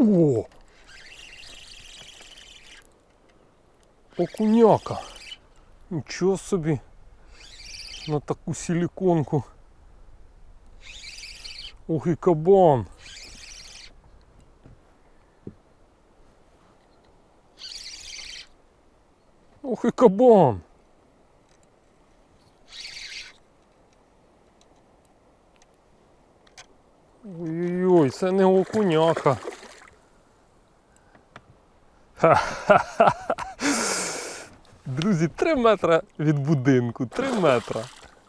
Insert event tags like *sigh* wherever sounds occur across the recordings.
О! Окуняка. Нічого собі. На таку силіконку. Ох і кабан. Ох і кабан. Ой-ой-ой, це не окуняка. *laughs* Друзі, 3 метри від будинку, 3 метри.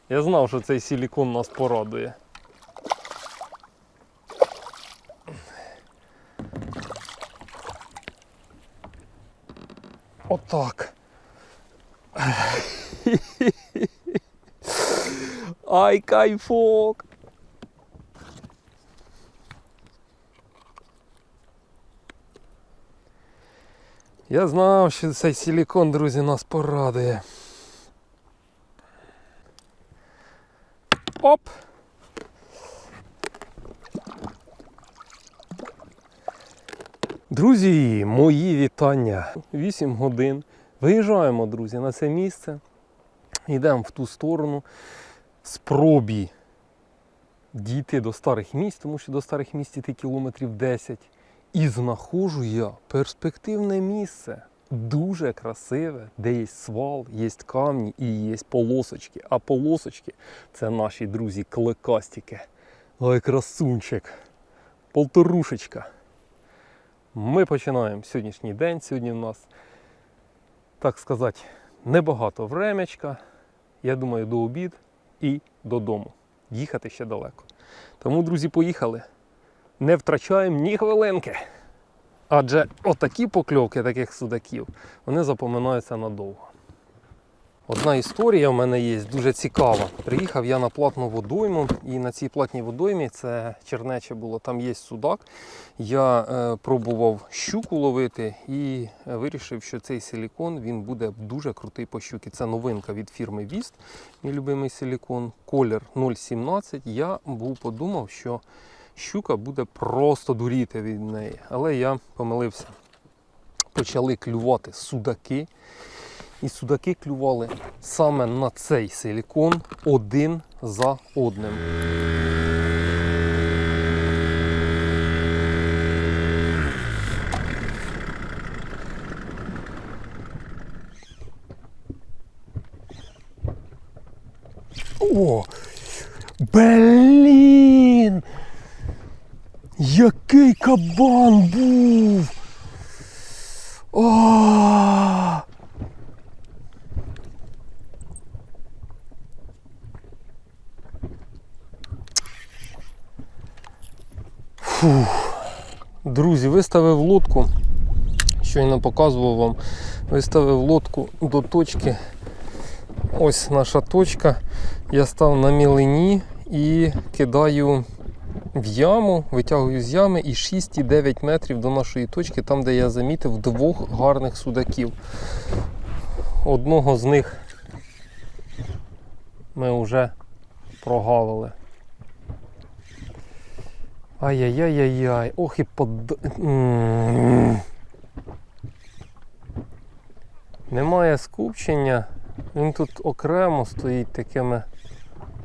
Я знав, що цей силікон нас порадує. Отак. *laughs* Ай, кайфок! Я знав, що цей силікон, друзі, нас порадує. Оп! Друзі, мої вітання. 8 годин. Виїжджаємо, друзі, на це місце. Йдемо в ту сторону. Спробі дійти до старих місць, тому що до старих місць йти кілометрів 10. І знаходжу я перспективне місце. Дуже красиве, де є свал, є камні і є полосочки. А полосочки це наші друзі клекастики. Ой, красунчик. Полторушечка. Ми починаємо сьогоднішній день. Сьогодні в нас, так сказати, небагато времечка. Я думаю, до обід і додому. Їхати ще далеко. Тому, друзі, поїхали. Не втрачаємо ні хвилинки. Адже отакі покльовки таких судаків, вони запоминаються надовго. Одна історія в мене є дуже цікава. Приїхав я на платну водойму, і на цій платній водоймі це чернече було, там є судак. Я е, пробував щуку ловити і вирішив, що цей силікон він буде дуже крутий по щуки. Це новинка від фірми Віст, мій любимий силікон, колір 0,17. Я був подумав, що щука буде просто дуріти від неї. Але я помилився. Почали клювати судаки. І судаки клювали саме на цей силікон один за одним. О! Блін! Який кабан був! О! Фух. Друзі, виставив лодку, щойно показував вам, виставив лодку до точки. Ось наша точка. Я став на мілині і кидаю в яму, витягую з ями і 6,9 метрів до нашої точки, там де я замітив двох гарних судаків. Одного з них ми вже прогавили. Ай-яй-яй-яй-яй, ох і под... Немає скупчення, він тут окремо стоїть такими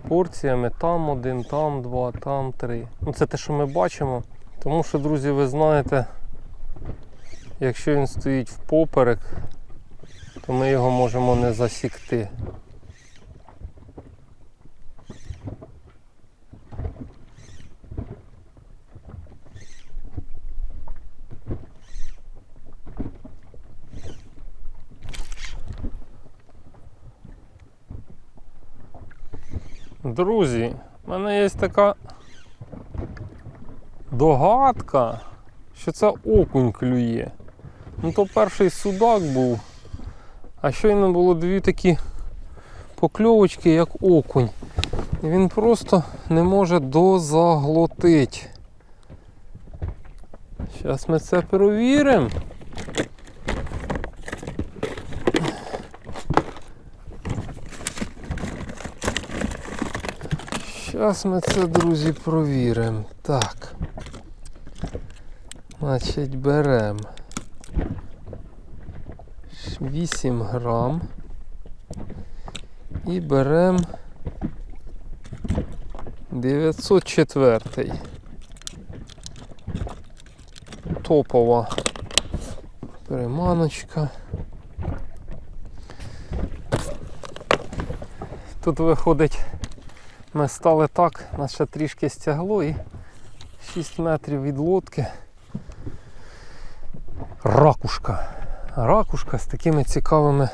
порціями, там один, там два, там три. Ну це те, що ми бачимо. Тому що, друзі, ви знаєте, якщо він стоїть впоперек, то ми його можемо не засікти. Друзі, в мене є така догадка, що це окунь клює. Ну то перший судак був, а щойно було дві такі покльовочки, як окунь. І він просто не може дозаглотити. Зараз ми це перевіримо. Зараз ми це, друзі, провіримо. Так. Значить, беремо 8 грам і беремо 904. Топова переманочка. Тут виходить, ми стали так, нас ще трішки стягло і 6 метрів від лодки. Ракушка. Ракушка з такими цікавими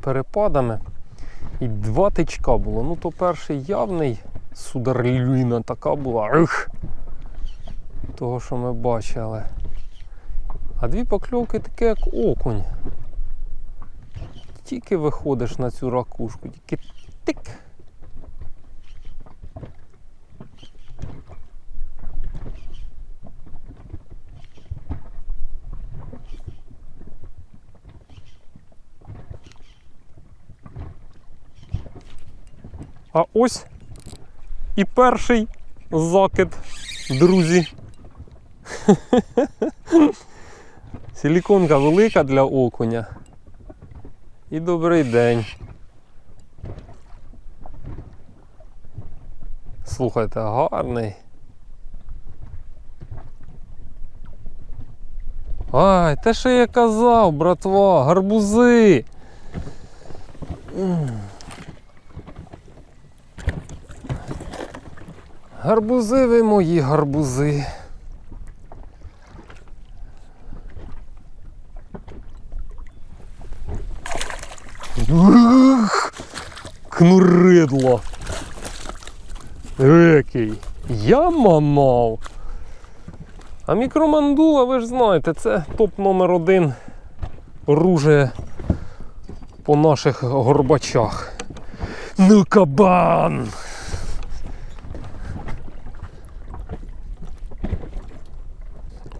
перепадами. І два тичка було. Ну, то перший явний сударлюйна така була. Ух! Того, що ми бачили. А дві покльовки таке, як окунь. Тільки виходиш на цю ракушку, тільки тик. А ось і перший закид, друзі. *laughs* Силіконка велика для окуня. І добрий день. Слухайте, гарний. Ай, те, що я казав, братва, гарбузи. Гарбузи ви мої гарбузи. Ух, Кнуридло. Який. Я манав. А мікромандула, ви ж знаєте, це топ номер один оружие по наших горбачах. Ну кабан!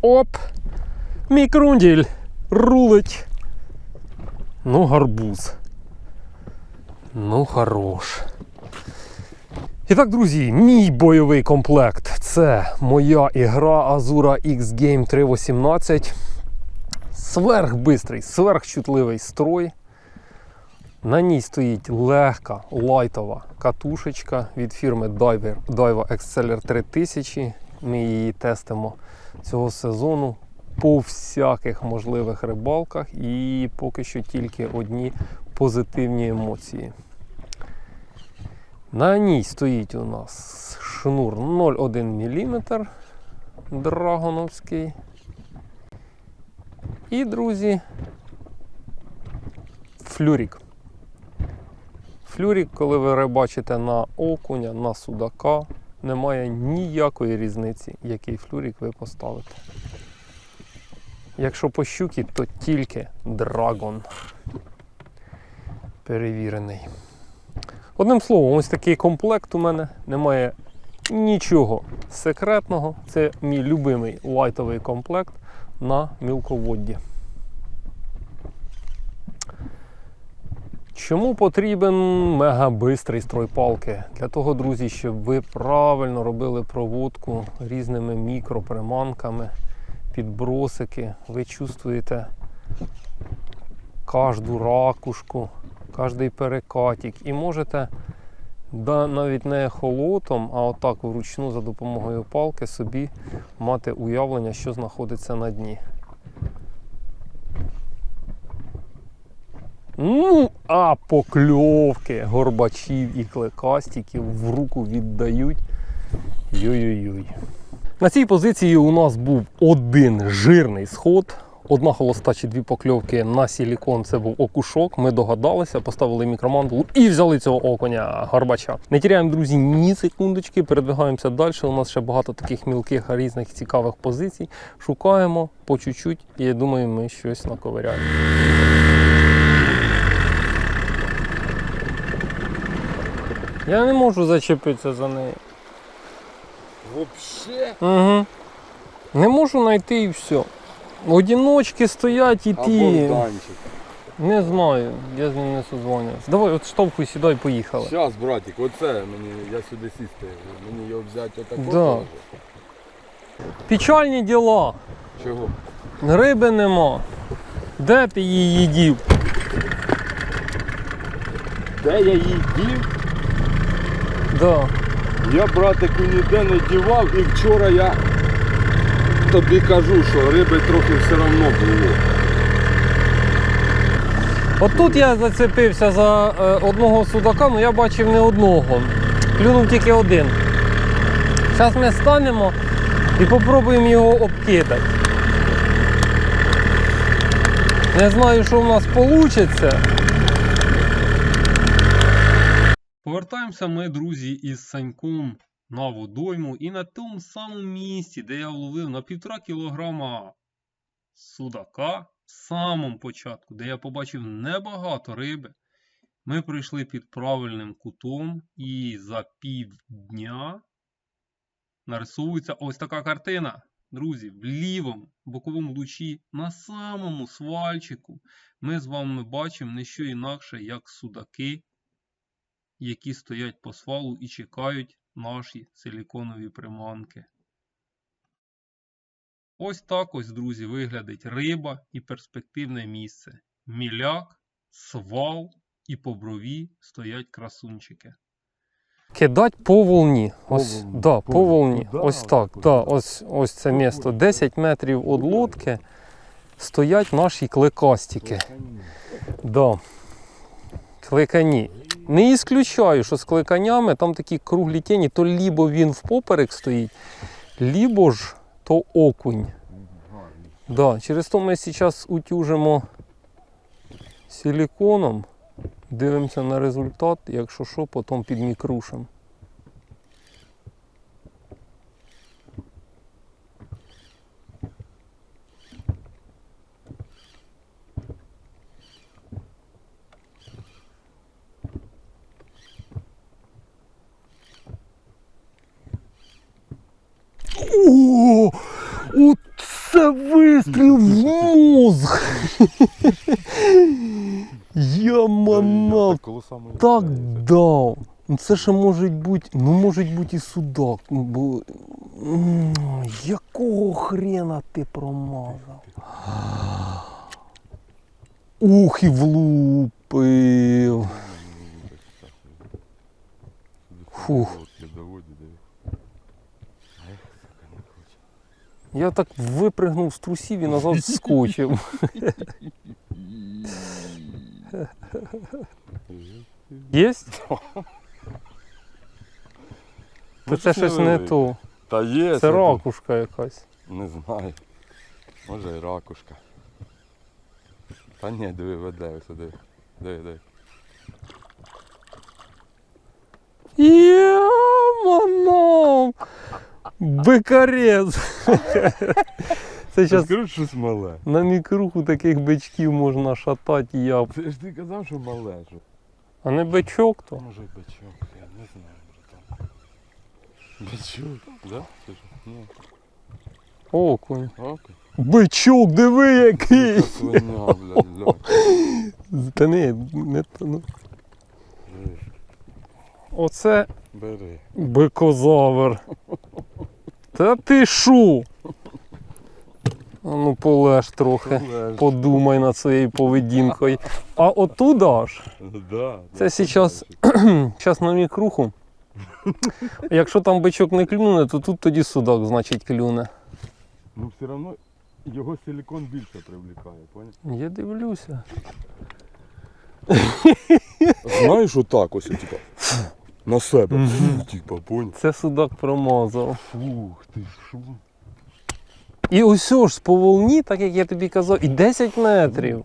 Оп! Мікрунділь рулить. Ну, гарбуз. Ну, хорош. І так, друзі, мій бойовий комплект це моя ігра Azura X Game 318. Сверхбистрий, сверхчутливий строй. На ній стоїть легка лайтова катушечка від фірми Diver, Daiwa Exceller 3000. Ми її тестимо цього сезону по всяких можливих рибалках і поки що тільки одні позитивні емоції. На ній стоїть у нас шнур 0,1 мм драгоновський. І, друзі, флюрік. Флюрік, коли ви рибачите на окуня, на судака, немає ніякої різниці, який флюрік ви поставите. Якщо по щуки, то тільки драгон. Перевірений. Одним словом, ось такий комплект у мене. Немає нічого секретного. Це мій любимий лайтовий комплект на мілководді. Чому потрібен мегабистрий стройпалки? Для того, друзі, щоб ви правильно робили проводку різними мікроприманками, підбросики. Ви чувствуєте кожну ракушку, кожний перекатик. І можете да, навіть не холотом, а отак вручну за допомогою палки собі мати уявлення, що знаходиться на дні. Ну, а покльовки горбачів і клекастиків в руку віддають. Йой-йой-йой. На цій позиції у нас був один жирний сход. Одна холоста чи дві покльовки на силікон це був окушок. Ми догадалися, поставили мікромандулу і взяли цього окуня горбача. Не тіряємо, друзі, ні секундочки, передвигаємося далі. У нас ще багато таких мілких різних цікавих позицій. Шукаємо по чуть-чуть, і я думаю, ми щось наковиряємо. Я не можу зачепитися за неї. Вообще? Угу. Не можу знайти і все. Одіночки стоять і ті. Не знаю, я з ним не созвонювався. Давай, от штовхуй, сідай, поїхали. Зараз, братик, оце мені, я сюди сісти. Мені його взяти отако. Да. Печальні діла. Чого? Риби нема. Де ти її дів? Де я її дів? Да. Я братику ніде не дівав і вчора я тобі кажу, що риби трохи все одно було. От тут я зацепився за е, одного судака, ну я бачив не одного. Клюнув тільки один. Зараз ми станемо і попробуємо його обкидати. Не знаю, що в нас вийде. Повертаємося ми, друзі, із Саньком на водойму і на тому самому місці, де я вловив на півтора кілограма судака в самому початку, де я побачив небагато риби, ми прийшли під правильним кутом і за півдня нарисовується ось така картина. Друзі, в лівому боковому лучі на самому свальчику ми з вами бачимо не що інакше, як судаки, які стоять по свалу і чекають наші силіконові приманки. Ось так ось, друзі, виглядить риба і перспективне місце. Міляк, свал і по брові стоять красунчики. Кидать по волні. Ось, волні, да, по- по волні. туди, ось так. туди. Да, ось, ось це місто. 10 метрів від лодки стоять наші кликастики. Да. Кликані. Не ісключаю, що з кликанями там такі круглі тіні, то лібо він впоперек стоїть, лібо ж то окунь. Да, через то ми зараз утюжимо силіконом, дивимося на результат, якщо що, потім підмікрушимо. О, оце вистріл в мозг! Я манав, так дав. Ну, Це ще може бути, ну може бути і судак. ну, Бо... Якого хрена ти промазав? Ух, і влупив. Фух. Я так випригнув з трусів і назад скочив. Єсть? То це щось не то. Та є. Це ракушка якась. Не знаю. Може і ракушка. Та ні, диви, веде ось диви. Диви, диви. Йо-моно! Бикарець! Це зараз скажу, щось мале. на мікруху таких бичків можна шатати я. Це ж ти казав, що мале. Що... А не бичок то. Може бичок, я не знаю, братан. Бичок, да? Ні. Окунь. Окей. Бичок, диви який! Свиня, блядь, льо. Та не, не то, ну. Оце Бери. бикозавр. Та ти шо? А ну полеж трохи. Лежиш. Подумай над своєю поведінкою. А отуда ж, Да. це зараз Зараз *clears throat* на мікруху. *laughs* Якщо там бичок не клюне, то тут тоді судак, значить, клюне. Ну все одно його силікон більше привлікає, поняв? Я дивлюся. Знаєш, отак ось, типа, на себе. Мгм. Типа, поняв? Це судак промазав. Фух, ти що? І ось ж по волні, так як я тобі казав, і 10 метрів.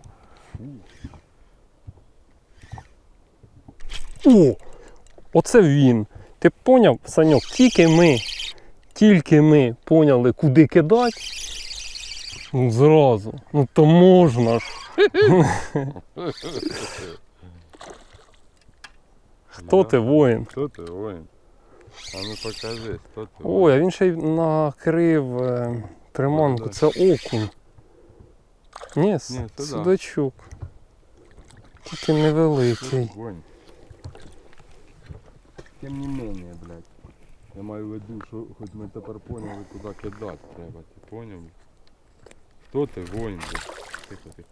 О! Оце він. Ти поняв, Саньок, тільки ми, тільки ми поняли, куди кидати. Ну, зразу. Ну то можна ж. *laughs* Хто ти воїн? Хто ти, воїн? А ну покажи, хто ти Ой, а він ще й накрив е, приманку. Це окунь. Ні, Ні, це да. судачок. Тільки невеликий. Воїн. Тим не менее, блядь. Я маю в виду, що хоч ми тепер поняли, куди кидати треба. Ти поняв? Хто ти воїн? блядь? Тихо, тихо.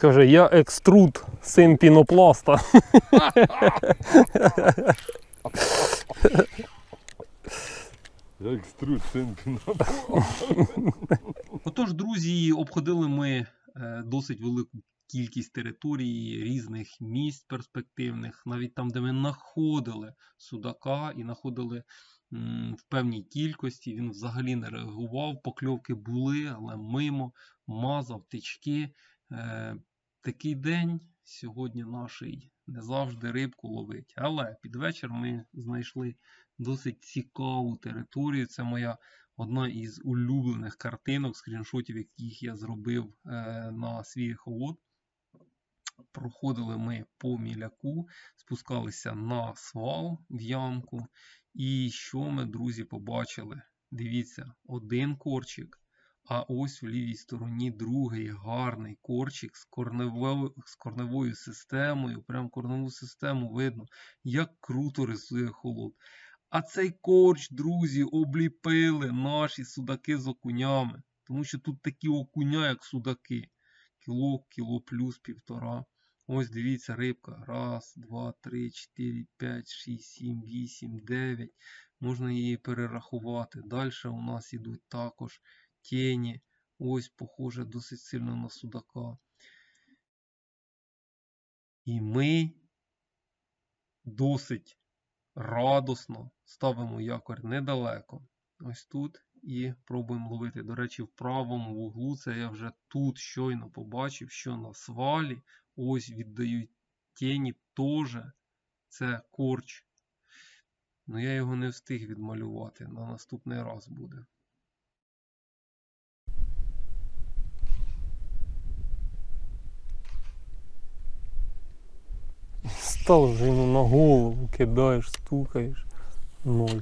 Каже, я екструд, син пінопласта. Я екструт, синку. Отож, друзі, обходили ми е, досить велику кількість територій, різних місць перспективних, навіть там, де ми знаходили судака і знаходили в певній кількості. Він взагалі не реагував. Покльовки були, але мимо, мазав тички. Е, такий день сьогодні наший не завжди рибку ловить. Але під вечір ми знайшли досить цікаву територію. Це моя одна із улюблених картинок, скріншотів, яких я зробив е, на свій холод. Проходили ми по міляку, спускалися на свал в ямку. І що ми, друзі, побачили? Дивіться, один корчик, а ось в лівій стороні другий гарний корчик з корневою, з корневою системою. Прям корневу систему видно, як круто рисує холод. А цей корч, друзі, обліпили наші судаки з окунями. Тому що тут такі окуня, як судаки. Кіло, кіло плюс півтора. Ось дивіться, рибка. Раз, два, три, чотири, п'ять, шість, сім, вісім, дев'ять. Можна її перерахувати. Далі у нас ідуть також тіні. Ось, похоже, досить сильно на судака. І ми досить радосно ставимо якорь недалеко. Ось тут і пробуємо ловити. До речі, в правому вуглу це я вже тут щойно побачив, що на свалі ось віддають тіні теж. Це корч. Ну я його не встиг відмалювати. На наступний раз буде. Став вже йому на голову, кидаєш, стукаєш. Ноль.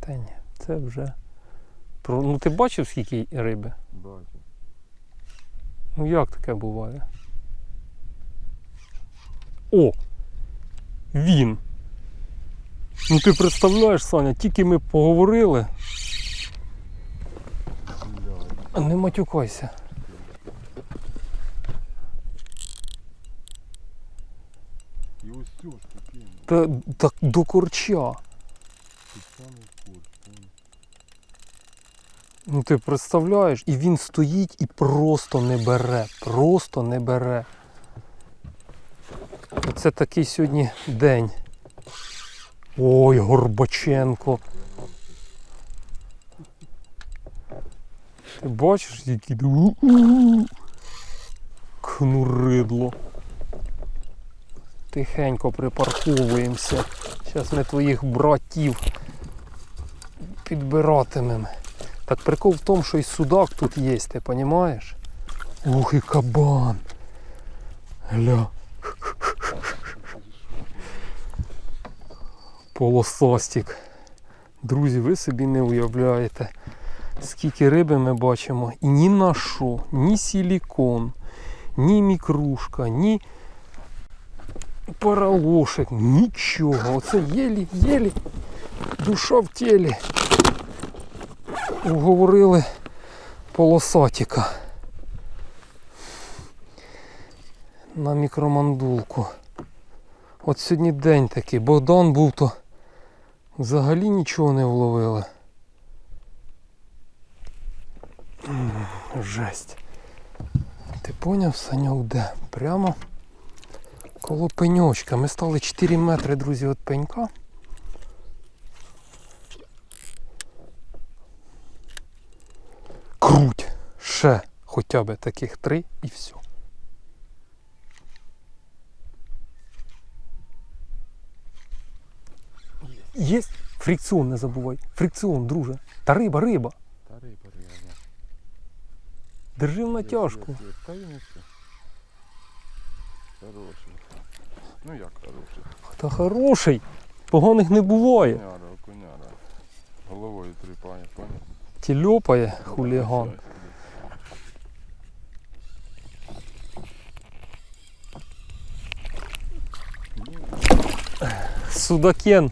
Та ні, це вже. Ну ти бачив, скільки риби? Бачу. Ну як таке буває? О! Він! Ну ти представляєш, Саня, тільки ми поговорили, не матюкайся. І ось цю ж таки, ну, Та так до корча. Ну ти представляєш, і він стоїть і просто не бере. Просто не бере. Оце такий сьогодні день. Ой, Горбаченко. Ти бачиш, які кнуридло. Тихенько припарковуємося. Зараз ми твоїх братів підбиратимемо. Так прикол в тому, що і судак тут є, ти розумієш? Ух, і кабан. Гля. Полосостік. Друзі, ви собі не уявляєте, скільки риби ми бачимо. І ні на що, ні силікон, ні мікрушка, ні паралошик, нічого. Оце єлі-єлі душа в тілі уговорили полосатіка на мікромандулку. От сьогодні день такий. Богдан був то взагалі нічого не вловили. Жесть. Ти поняв, Саньок, де? Прямо коло пеньочка. Ми стали 4 метри, друзі, від пенька. Круть. Ще хоча б таких три і все. Є фрикціон, не забувай. Фрикціон, друже. Та риба, риба. Та риба, риба. Держи в натяжку. Та й не. Хороший. Ну як хороший? Та хороший. Поганих не буває. Окуняра, окуняра. Головою тріпає, поняв? Тільопає хуліган. Судакен.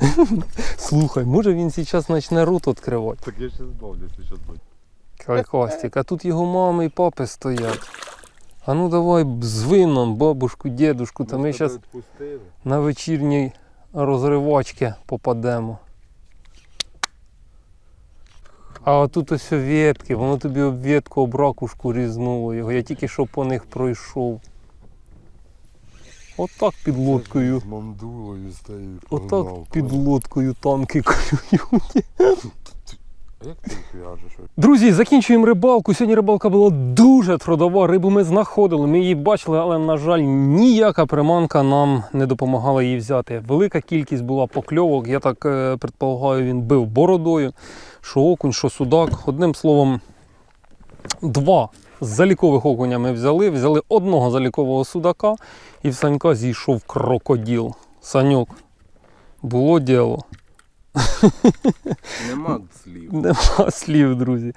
*laughs* Слухай, може він зараз почне рот відкривати. Так я ще збавлю, якщо що буде. Костик, а тут його мами і папи стоять. А ну давай з вином, бабушку, дедушку, та ми зараз на вечірній розривачки попадемо. А тут ось ветки, воно тобі об ветку, об ракушку різнуло його. Я тільки що по них пройшов. Отак під лодкою. З мандулою стоїть. Отак під лодкою танки *laughs* клюють. Друзі, закінчуємо рибалку. Сьогодні рибалка була дуже трудова. Рибу ми знаходили, ми її бачили, але, на жаль, ніяка приманка нам не допомагала її взяти. Велика кількість була покльовок. Я так е, предполагаю, він бив бородою, що окунь, що судак. Одним словом, два залікових окуня ми взяли. Взяли одного залікового судака, і в Санька зійшов крокоділ. Саньок, було діло. *laughs* Нема слів. Нема слів, друзі.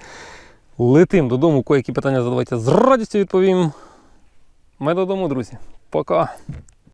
Летим додому, кое-які питання задавайте з радістю відповім. Ми додому, друзі. Пока.